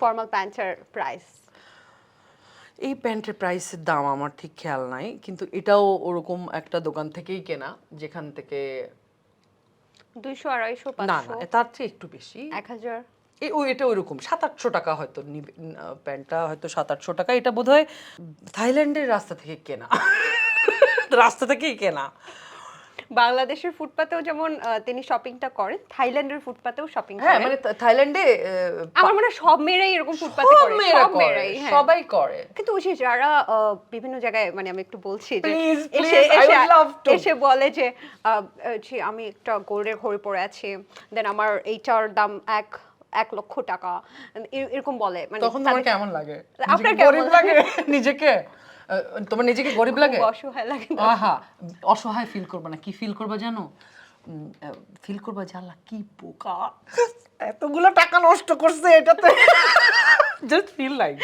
Formal প্যান্টের price এই প্যান্টের প্রাইসের দাম আমার ঠিক খেয়াল নাই কিন্তু এটাও ওরকম একটা দোকান থেকেই কেনা যেখান থেকে দুইশো আড়াইশো না না তার চেয়ে একটু বেশি। এক হাজার? এই ও এটা ওইরকম সাত আটশো টাকা হয়তো নিবে প্যান্টটা হয়তো সাত আটশো টাকা এটা বোধহয় থাইল্যান্ডের রাস্তা থেকে কেনা। রাস্তা থেকেই কেনা। বাংলাদেশের ফুটপাতেও যেমন তিনি শপিংটা করেন থাইল্যান্ডের ফুটপাতেও শপিং হ্যাঁ মানে থাইল্যান্ডে আমার মনে হয় সব মেয়েরাই এরকম ফুটপাতে সব করে সব মেয়েরাই হ্যাঁ। সবাই করে। কিন্তু ওই যারা বিভিন্ন জায়গায় মানে আমি একটু বলছি যে এসে এসে বলে যে আমি একটা গোল্ডের ঘড়ি পরে আছি দেন আমার এইটার দাম এক এক লক্ষ টাকা। এরকম বলে মানে তখন তোমার কেমন লাগে? আপনার কেমন লাগে? নিজেকে? তোমার নিজেকে গরিব লাগে? অসহায় লাগে? আহা অসহায় ফিল করবা না। কি ফিল করবা জানো? ফিল করবা জানলা কি পোকা এতগুলো টাকা নষ্ট করছে এটাতে। Just feel like